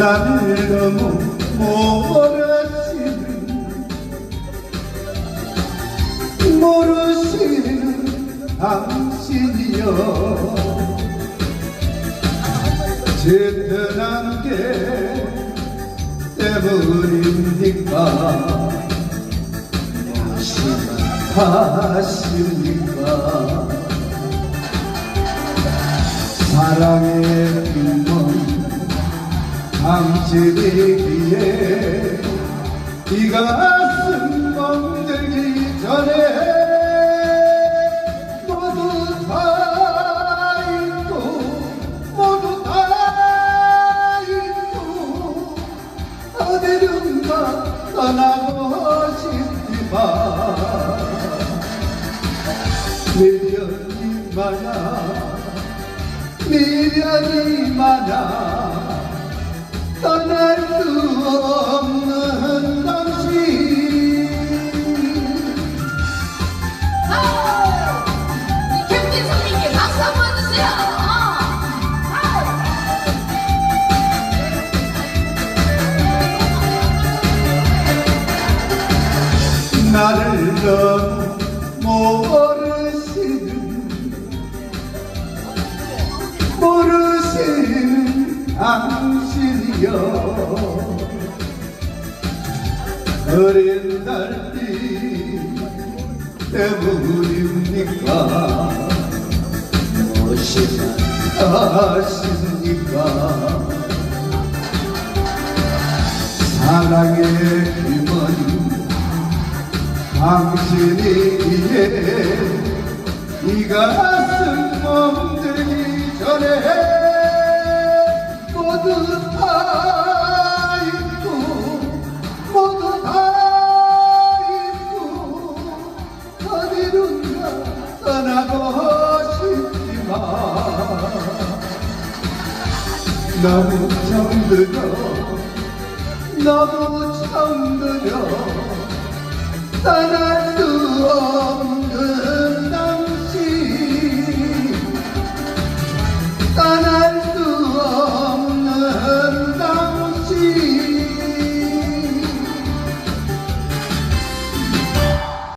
나를 너무 모르시는 모르시는 당신이여. 제 떠난 게 때문입니까 무심하십니까 사랑의 빈몸 당신이기에 이 가슴 멍들기 전에 떠나 미련이 많아 미련이 많아 떠날 수 없는 당신 박수 한번 주세요. 아우. 나를 너무 당신이여. 어린 달빛 때문입니까? 무엇이하십니까? 사랑의 힘은 당신이기에 이 가슴 멍들기 전에 너무 잠들어 너무 잠들어 떠날 수 없는 당신. 떠날